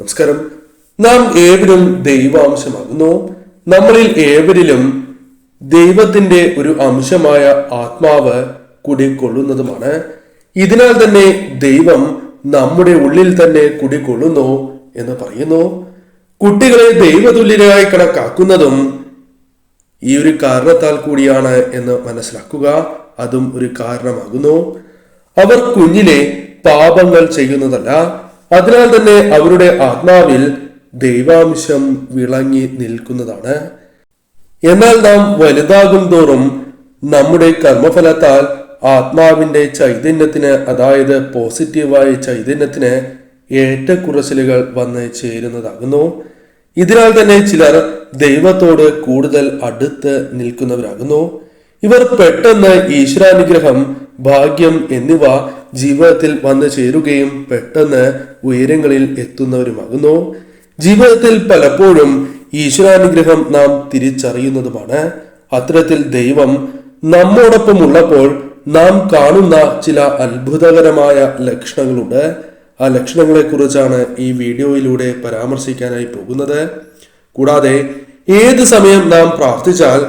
നമസ്കാരം. നാം ഏവരും ദൈവാംശമാകുന്നു. നമ്മളിൽ ഏവരിലും ദൈവത്തിന്റെ ഒരു അംശമായ ആത്മാവ് കുടികൊള്ളുന്നതുമാണ്. ഇതിനാൽ തന്നെ ദൈവം നമ്മുടെ ഉള്ളിൽ തന്നെ കുടികൊള്ളുന്നു എന്ന് പറയുന്നു. കുട്ടികളെ ദൈവതുല്യരായി കണക്കാക്കുന്നതും ഈ ഒരു കാരണത്താൽ കൂടിയാണ് എന്ന് മനസ്സിലാക്കുക. അതും ഒരു കാരണമാകുന്നു. അവർ കുഞ്ഞിലെ പാപങ്ങൾ ചെയ്യുന്നതല്ല. അതിനാൽ തന്നെ അവരുടെ ആത്മാവിൽ ദൈവാംശം വിളങ്ങി നിൽക്കുന്നതാണ്. എന്നാൽ നാം വലുതാകും തോറും നമ്മുടെ കർമ്മഫലത്താൽ ആത്മാവിന്റെ ചൈതന്യത്തിന് അതായത് പോസിറ്റീവായ ചൈതന്യത്തിന് ഏറ്റക്കുറച്ചിലുകൾ വന്ന് ചേരുന്നതാകുന്നു. ഇതിനാൽ തന്നെ ചിലർ ദൈവത്തോട് കൂടുതൽ അടുത്ത് നിൽക്കുന്നവരാകുന്നു. ഇവർ പെട്ടെന്ന് ഈശ്വരാനുഗ്രഹം ഭാഗ്യം എന്നിവ ജീവിതത്തിൽ വന്നു ചേരുകയും പെട്ടെന്ന് ഉയരങ്ങളിൽ എത്തുന്നവരുമാകുന്നു. ജീവിതത്തിൽ പലപ്പോഴും ഈശ്വരാനുഗ്രഹം നാം തിരിച്ചറിയുന്നതുമാണ്. അത്തരത്തിൽ ദൈവം നമ്മോടൊപ്പം ഉള്ളപ്പോൾ നാം കാണുന്ന ചില അത്ഭുതകരമായ ലക്ഷണങ്ങളുണ്ട്. ആ ലക്ഷണങ്ങളെ കുറിച്ചാണ് ഈ വീഡിയോയിലൂടെ പരാമർശിക്കാനായി പോകുന്നത്. കൂടാതെ ഏത് സമയം നാം പ്രാർത്ഥിച്ചാൽ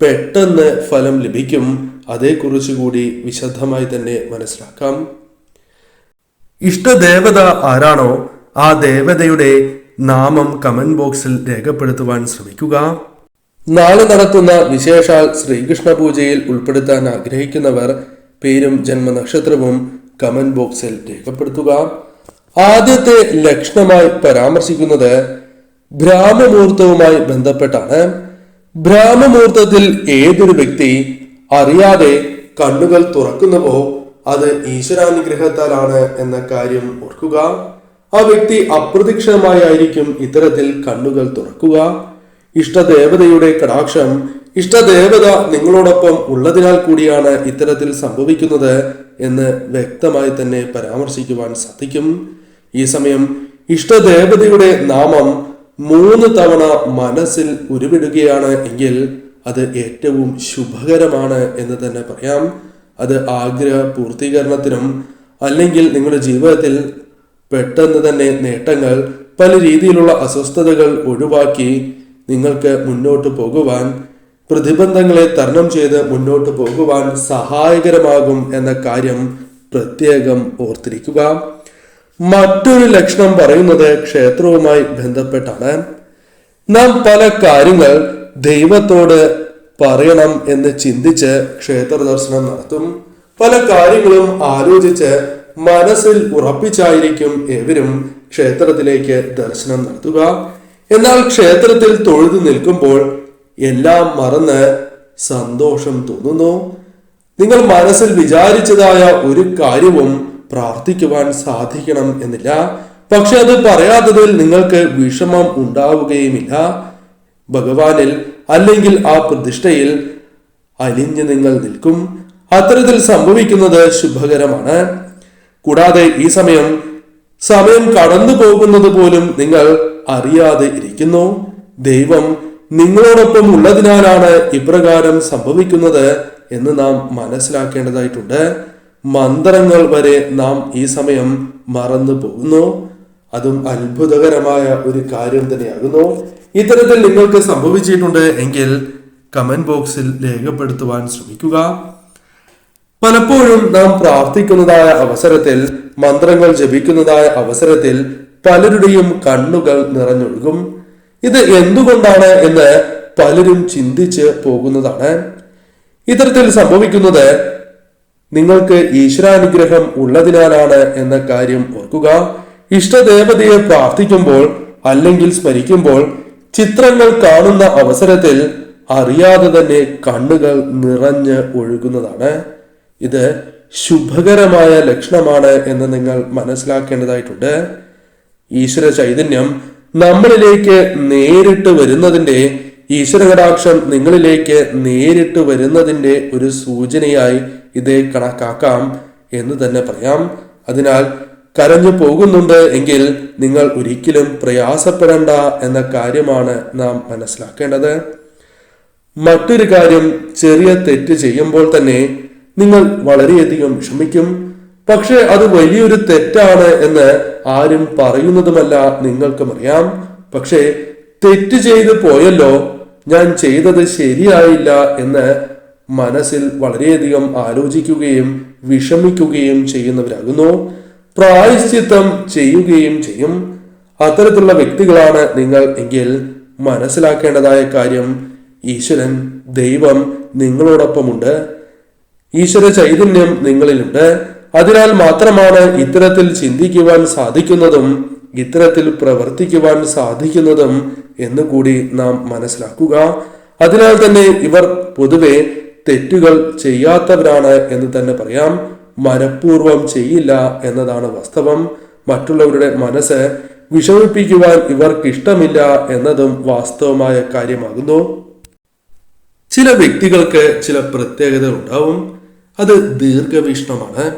പെട്ടെന്ന് ഫലം ലഭിക്കും. അതേക്കുറിച്ച് കൂടി വിശദമായി തന്നെ മനസ്സിലാക്കാം. ഇഷ്ടദേവത ആരാണോ ആ ദേവതയുടെ നാമം കമന്റ് ബോക്സിൽ രേഖപ്പെടുത്തുവാൻ ശ്രമിക്കുക. നാളെ നടത്തുന്ന വിശേഷാൽ ശ്രീകൃഷ്ണ പൂജയിൽ ഉൾപ്പെടുത്താൻ ആഗ്രഹിക്കുന്നവർ പേരും ജന്മനക്ഷത്രവും കമന്റ് ബോക്സിൽ രേഖപ്പെടുത്തുക. ആദ്യത്തെ ലക്ഷണമായി പരാമർശിക്കുന്നത് ഭ്രാമമുഹൂർത്തവുമായി ബന്ധപ്പെട്ടാണ്. ഭ്രാമമുഹൂർത്തത്തിൽ ഏതൊരു വ്യക്തി അറിയാതെ കണ്ണുകൾ തുറക്കുന്നുവോ അത് ഈശ്വരാനുഗ്രഹത്താലാണ് എന്ന കാര്യം ഓർക്കുക. ആ വ്യക്തി അപ്രതീക്ഷിതമായിരിക്കും ഇത്തരത്തിൽ കണ്ണുകൾ തുറക്കുക. ഇഷ്ടദേവതയുടെ കടാക്ഷം ഇഷ്ടദേവത നിങ്ങളോടൊപ്പം ഉള്ളതിനാൽ കൂടിയാണ് ഇത്തരത്തിൽ സംഭവിക്കുന്നത് എന്ന് വ്യക്തമായി തന്നെ പരാമർശിക്കുവാൻ സാധിക്കും. ഈ സമയം ഇഷ്ടദേവതയുടെ നാമം മൂന്ന് തവണ മനസ്സിൽ ഉരുവിടുകയാണ് എങ്കിൽ അത് ഏറ്റവും ശുഭകരമാണ് എന്ന് തന്നെ പറയാം. അത് ആഗ്രഹ പൂർത്തീകരണത്തിനും അല്ലെങ്കിൽ നിങ്ങളുടെ ജീവിതത്തിൽ പെട്ടെന്ന് തന്നെ നേട്ടങ്ങൾ പല രീതിയിലുള്ള അസ്വസ്ഥതകൾ ഒഴിവാക്കി നിങ്ങൾക്ക് മുന്നോട്ട് പോകുവാൻ പ്രതിബന്ധങ്ങളെ തരണം ചെയ്ത് മുന്നോട്ട് പോകുവാൻ സഹായകരമാകും എന്ന കാര്യം പ്രത്യേകം ഓർത്തിരിക്കുക. മറ്റൊരു ലക്ഷണം പറയുന്നത് ക്ഷേത്രവുമായി ബന്ധപ്പെട്ടാണ്. നാം പല കാര്യങ്ങൾ ദൈവത്തോട് പറയണം എന്ന് ചിന്തിച്ച് ക്ഷേത്ര ദർശനം നടത്തും. പല കാര്യങ്ങളും ആലോചിച്ച് മനസ്സിൽ ഉറപ്പിച്ചായിരിക്കും എവരും ക്ഷേത്രത്തിലേക്ക് ദർശനം നടത്തുക. എന്നാൽ ക്ഷേത്രത്തിൽ തൊഴുതു നിൽക്കുമ്പോൾ എല്ലാം മറന്ന് സന്തോഷം തോന്നുന്നു. നിങ്ങൾ മനസ്സിൽ വിചാരിച്ചതായ ഒരു കാര്യവും പ്രാർത്ഥിക്കുവാൻ സാധിക്കണം എന്നില്ല. പക്ഷെ അത് പറയാത്തതിൽ നിങ്ങൾക്ക് വിഷമം ഉണ്ടാവുകയുമില്ല. ഭഗവാനിൽ അല്ലെങ്കിൽ ആ പ്രതിഷ്ഠയിൽ അലിഞ്ഞ് നിങ്ങൾ നിൽക്കും. അത്തരത്തിൽ സംഭവിക്കുന്നത് ശുഭകരമാണ്. കൂടാതെ ഈ സമയം സമയം കടന്നു പോകുന്നത് പോലും നിങ്ങൾ അറിയാതെ ഇരിക്കുന്നു. ദൈവം നിങ്ങളോടൊപ്പം ഉള്ളതിനാലാണ് ഇപ്രകാരം സംഭവിക്കുന്നത് എന്ന് നാം മനസ്സിലാക്കേണ്ടതായിട്ടുണ്ട്. മന്ത്രങ്ങൾ വരെ നാം ഈ സമയം മറന്നു പോകുന്നു. അതും അത്ഭുതകരമായ ഒരു കാര്യം തന്നെയാകുന്നു. ഇത്തരത്തിൽ നിങ്ങൾക്ക് സംഭവിച്ചിട്ടുണ്ട് എങ്കിൽ കമന്റ് ബോക്സിൽ രേഖപ്പെടുത്തുവാൻ ശ്രമിക്കുക. പലപ്പോഴും നാം പ്രാർത്ഥിക്കുന്നതായ അവസരത്തിൽ മന്ത്രങ്ങൾ ജപിക്കുന്നതായ അവസരത്തിൽ പലരുടെയും കണ്ണുകൾ നിറഞ്ഞൊഴുകും. ഇത് എന്തുകൊണ്ടാണ് എന്ന് പലരും ചിന്തിച്ച് പോകുന്നതാണ്. ഇത്തരത്തിൽ സംഭവിക്കുന്നത് നിങ്ങൾക്ക് ഈശ്വരാനുഗ്രഹം ഉള്ളതിനാലാണ് എന്ന കാര്യം ഓർക്കുക. ഇഷ്ടദേവതയെ പ്രാർത്ഥിക്കുമ്പോൾ അല്ലെങ്കിൽ സ്മരിക്കുമ്പോൾ ചിത്രങ്ങൾ കാണുന്ന അവസരത്തിൽ അറിയാതെ തന്നെ കണ്ണുകൾ നിറഞ്ഞ് ഒഴുകുന്നതാണ്. ഇത് ശുഭകരമായ ലക്ഷണമാണ് എന്ന് നിങ്ങൾ മനസ്സിലാക്കേണ്ടതായിട്ടുണ്ട്. ഈശ്വര ചൈതന്യം നമ്മളിലേക്ക് നേരിട്ട് വരുന്നതിന്റെ ഈശ്വരകടാക്ഷം നിങ്ങളിലേക്ക് നേരിട്ട് വരുന്നതിന്റെ ഒരു സൂചനയായി ഇതേ കണക്കാക്കാം എന്ന് തന്നെ പറയാം. അതിനാൽ കരഞ്ഞു പോകുന്നുണ്ട് എങ്കിൽ നിങ്ങൾ ഒരിക്കലും പ്രയാസപ്പെടേണ്ട എന്ന കാര്യമാണ് നാം മനസ്സിലാക്കേണ്ടത്. മറ്റൊരു കാര്യം ചെറിയ തെറ്റ് ചെയ്യുമ്പോൾ തന്നെ നിങ്ങൾ വളരെയധികം വിഷമിക്കും. പക്ഷെ അത് വലിയൊരു തെറ്റാണ് എന്ന് ആരും പറയുന്നതുമല്ല നിങ്ങൾക്കും അറിയാം. പക്ഷേ തെറ്റ് ചെയ്തു പോയല്ലോ ഞാൻ ചെയ്തത് ശരിയായില്ല എന്ന് മനസ്സിൽ വളരെയധികം ആലോചിക്കുകയും വിഷമിക്കുകയും ചെയ്യുന്നവരാകുന്നു. പ്രായശ്ചിത്തം ചെയ്യുകയും ചെയ്യും. അത്തരത്തിലുള്ള വ്യക്തികളാണ് നിങ്ങൾ എങ്കിൽ മനസ്സിലാക്കേണ്ടതായ കാര്യം ഈശ്വരൻ ദൈവം നിങ്ങളോടൊപ്പമുണ്ട്. ഈശ്വര ചൈതന്യം നിങ്ങളിലുണ്ട്. അതിനാൽ മാത്രമാണ് ഇത്തരത്തിൽ ചിന്തിക്കുവാൻ സാധിക്കുന്നതും ഇത്തരത്തിൽ പ്രവർത്തിക്കുവാൻ സാധിക്കുന്നതും എന്ന് കൂടി നാം മനസ്സിലാക്കുക. അതിനാൽ തന്നെ ഇവർ പൊതുവെ തെറ്റുകൾ ചെയ്യാത്തവരാണ് എന്ന് തന്നെ പറയാം. മനഃപൂർവം ചെയ്യില്ല എന്നതാണ് വാസ്തവം. മറ്റുള്ളവരുടെ മനസ്സ് വിഷമിപ്പിക്കുവാൻ ഇവർക്കിഷ്ടമില്ല എന്നതും വാസ്തവമായ കാര്യമാകുന്നു. ചില വ്യക്തികൾക്ക് ചില പ്രത്യേകതകൾ ഉണ്ടാവും. അത് ദീർഘവീക്ഷണമാണ്.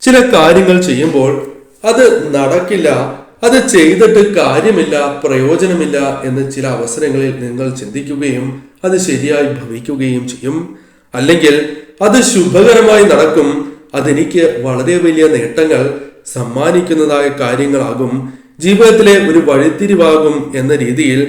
ചില കാര്യങ്ങൾ ചെയ്യുമ്പോൾ അത് നടക്കില്ല അത് ചെയ്തിട്ട് കാര്യമില്ല പ്രയോജനമില്ല എന്ന് ചില അവസരങ്ങളിൽ നിങ്ങൾ ചിന്തിക്കുകയും അത് ശരിയായി ഭവിക്കുകയും ചെയ്യും. അല്ലെങ്കിൽ അത് ശുഭകരമായി നടക്കും അതെനിക്ക് വളരെ വലിയ നേട്ടങ്ങൾ സമ്മാനിക്കുന്നതായ കാര്യങ്ങളാകും. ജീവിതത്തിലെ ഒരു വഴിത്തിരിവാകും എന്ന രീതിയിൽ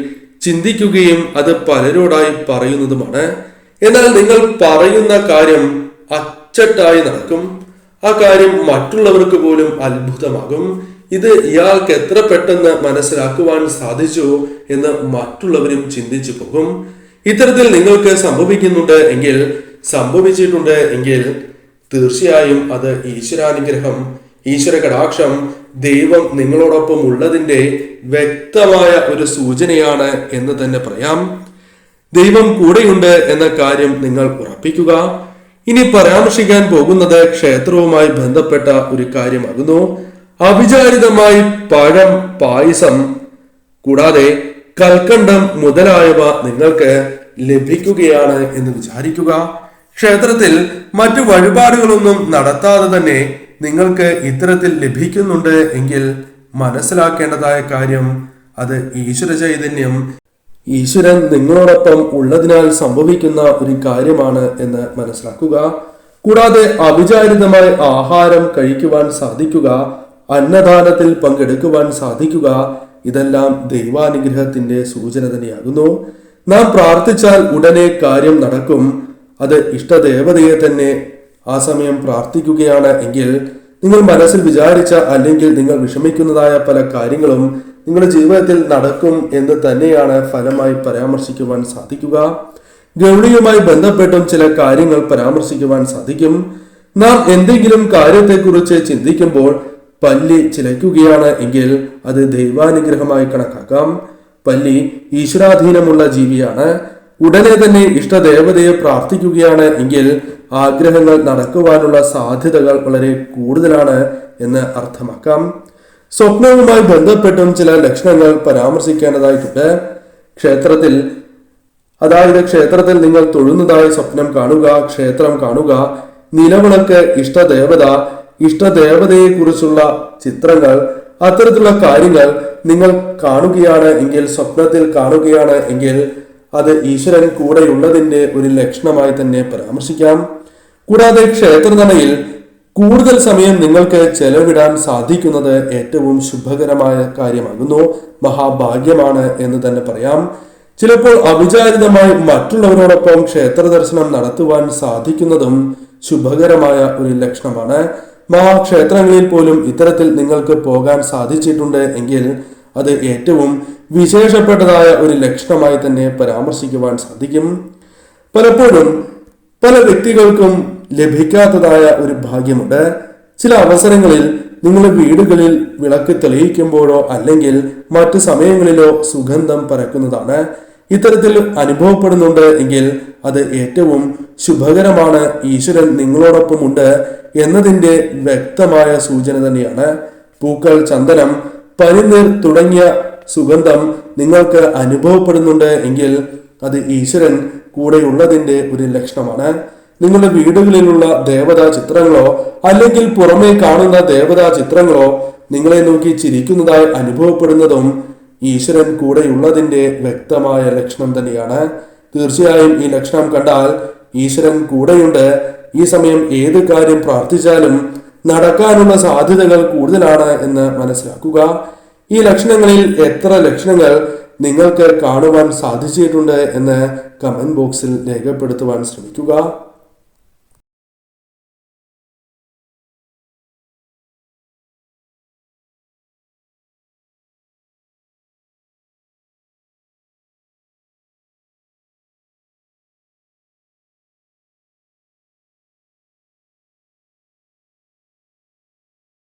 ചിന്തിക്കുകയും അത് പലരോടായി പറയുന്നതുമാണ്. എന്നാൽ നിങ്ങൾ പറയുന്ന കാര്യം അച്ചട്ടായി നടക്കും. ആ കാര്യം മറ്റുള്ളവർക്ക് പോലും അത്ഭുതമാകും. ഇത് ഇയാൾക്ക് എത്ര പെട്ടെന്ന് മനസ്സിലാക്കുവാൻ സാധിച്ചു എന്ന് മറ്റുള്ളവരും ചിന്തിച്ചു പോകും. ഇത്തരത്തിൽ നിങ്ങൾക്ക് സംഭവിക്കുന്നുണ്ട് എങ്കിൽ സംഭവിച്ചിട്ടുണ്ട് എങ്കിൽ തീർച്ചയായും അത് ഈശ്വരാനുഗ്രഹം ഈശ്വര കടാക്ഷം ദൈവം നിങ്ങളോടൊപ്പം ഉള്ളതിന്റെ വ്യക്തമായ ഒരു സൂചനയാണ് എന്ന് തന്നെ പറയാം. ദൈവം കൂടെയുണ്ട് എന്ന കാര്യം നിങ്ങൾ ഉറപ്പിക്കുക. ഇനി പരാമർശിക്കാൻ പോകുന്നത് ക്ഷേത്രവുമായി ബന്ധപ്പെട്ട ഒരു കാര്യമാകുന്നു. അവിചാരിതമായി പഴം പായസം കൂടാതെ കൽക്കണ്ടം മുതലായവ നിങ്ങൾക്ക് ലഭിക്കുകയാണ് എന്ന് വിചാരിക്കുക. ക്ഷേത്രത്തിൽ മറ്റു വഴിപാടുകളൊന്നും നടത്താതെ തന്നെ നിങ്ങൾക്ക് ഇത്തരത്തിൽ ലഭിക്കുന്നുണ്ട് എങ്കിൽ മനസ്സിലാക്കേണ്ടതായ കാര്യം അത് ഈശ്വര ചൈതന്യം. ഈശ്വരൻ നിങ്ങളോടൊപ്പം ഉള്ളതിനാൽ സംഭവിക്കുന്ന ഒരു കാര്യമാണ് എന്ന് മനസ്സിലാക്കുക. കൂടാതെ അവിചാരിതമായി ആഹാരം കഴിക്കുവാൻ സാധിക്കുക അന്നദാനത്തിൽ പങ്കെടുക്കുവാൻ സാധിക്കുക ഇതെല്ലാം ദൈവാനുഗ്രഹത്തിന്റെ സൂചന തന്നെയാകുന്നു. നാം പ്രാർത്ഥിച്ചാൽ ഉടനെ കാര്യം നടക്കും. അത് ഇഷ്ടദേവതയെ തന്നെ ആ സമയം പ്രാർത്ഥിക്കുകയാണ് എങ്കിൽ നിങ്ങൾ മനസ്സിൽ വിചാരിച്ച അല്ലെങ്കിൽ നിങ്ങൾ വിഷമിക്കുന്നതായ പല കാര്യങ്ങളും നിങ്ങളുടെ ജീവിതത്തിൽ നടക്കും എന്ന് തന്നെയാണ് ഫലമായി പരാമർശിക്കുവാൻ സാധിക്കുക. ഗൗളിയുമായി ബന്ധപ്പെട്ടും ചില കാര്യങ്ങൾ പരാമർശിക്കുവാൻ സാധിക്കും. നാം എന്തെങ്കിലും കാര്യത്തെക്കുറിച്ച് ചിന്തിക്കുമ്പോൾ പല്ലി ചിലയ്ക്കുകയാണ് എങ്കിൽ അത് ദൈവാനുഗ്രഹമായി കണക്കാക്കാം. പല്ലി ഈശ്വരാധീനമുള്ള ജീവിയാണ്. ഉടനെ തന്നെ ഇഷ്ടദേവതയെ പ്രാർത്ഥിക്കുകയാണ് എങ്കിൽ ആഗ്രഹങ്ങൾ നടക്കുവാനുള്ള സാധ്യതകൾ വളരെ കൂടുതലാണ് എന്ന് അർത്ഥമാക്കാം. സ്വപ്നവുമായി ബന്ധപ്പെട്ടും ചില ലക്ഷണങ്ങൾ പരാമർശിക്കേണ്ടതായിട്ടുണ്ട്. ക്ഷേത്രത്തിൽ അതായത് ക്ഷേത്രത്തിൽ നിങ്ങൾ തൊഴുന്നതായി സ്വപ്നം കാണുക ക്ഷേത്രം കാണുക നിലവിളക്ക് ഇഷ്ടദേവത ഇഷ്ടദേവതയെ കുറിച്ചുള്ള ചിത്രങ്ങൾ അത്തരത്തിലുള്ള കാര്യങ്ങൾ നിങ്ങൾ കാണുകയാണ് എങ്കിൽ സ്വപ്നത്തിൽ കാണുകയാണ് എങ്കിൽ അത് ഈശ്വരൻ കൂടെയുള്ളതിന്റെ ഒരു ലക്ഷണമായി തന്നെ പരാമർശിക്കാം. കൂടാതെ ക്ഷേത്രനടയിൽ കൂടുതൽ സമയം നിങ്ങൾക്ക് ചെലവിടാൻ സാധിക്കുന്നത് ഏറ്റവും ശുഭകരമായ കാര്യമാകുന്നു. മഹാഭാഗ്യമാണ് എന്ന് തന്നെ പറയാം. ചിലപ്പോൾ അവിചാരിതമായി മറ്റുള്ളവരോടൊപ്പം ക്ഷേത്ര ദർശനം നടത്തുവാൻ സാധിക്കുന്നതും ശുഭകരമായ ഒരു ലക്ഷണമാണ്. മഹാക്ഷേത്രങ്ങളിൽ പോലും ഇത്തരത്തിൽ നിങ്ങൾക്ക് പോകാൻ സാധിച്ചിട്ടുണ്ട് എങ്കിൽ അത് ഏറ്റവും വിശേഷപ്പെട്ടതായ ഒരു ലക്ഷണമായി തന്നെ പരാമർശിക്കുവാൻ സാധിക്കും. പലപ്പോഴും പല വ്യക്തികൾക്കും ലഭിക്കാത്തതായ ഒരു ഭാഗ്യമുണ്ട്. ചില അവസരങ്ങളിൽ നിങ്ങളുടെ വീടുകളിൽ വിളക്ക് തെളിയിക്കുമ്പോഴോ അല്ലെങ്കിൽ മറ്റു സമയങ്ങളിലോ സുഗന്ധം പരക്കുന്നതാണ് ഇത്തരത്തിൽ അനുഭവപ്പെടുന്നുണ്ട് എങ്കിൽ അത് ഏറ്റവും ശുഭകരമാണ് ഈശ്വരൻ നിങ്ങളോടൊപ്പമുണ്ട് എന്നതിന്റെ വ്യക്തമായ സൂചന തന്നെയാണ്. പൂക്കൾ ചന്ദനം പനിനീർ തുടങ്ങിയ സുഗന്ധം നിങ്ങൾക്ക് അനുഭവപ്പെടുന്നുണ്ട് എങ്കിൽ അത് ഈശ്വരൻ കൂടെയുള്ളതിന്റെ ഒരു ലക്ഷണമാണ്. നിങ്ങളുടെ വീടുകളിലുള്ള ദേവതാ ചിത്രങ്ങളോ അല്ലെങ്കിൽ പുറമേ കാണുന്ന ദേവതാ ചിത്രങ്ങളോ നിങ്ങളെ നോക്കി ചിരിക്കുന്നതായി അനുഭവപ്പെടുന്നതും ഈശ്വരൻ കൂടെയുള്ളതിന്റെ വ്യക്തമായ ലക്ഷണം തന്നെയാണ്. തീർച്ചയായും ഈ ലക്ഷണം കണ്ടാൽ ഈശ്വരൻ കൂടെയുണ്ട്. ഈ സമയം ഏത് കാര്യം പ്രാർത്ഥിച്ചാലും നടക്കാനുള്ള സാധ്യതകൾ കൂടുതലാണ് എന്ന് മനസ്സിലാക്കുക. ഈ ലക്ഷണങ്ങളിൽ എത്ര ലക്ഷണങ്ങൾ നിങ്ങൾക്ക് കാണുവാൻ സാധിച്ചിട്ടുണ്ട് എന്ന് കമന്റ് ബോക്സിൽ രേഖപ്പെടുത്തുവാൻ ശ്രമിക്കുക.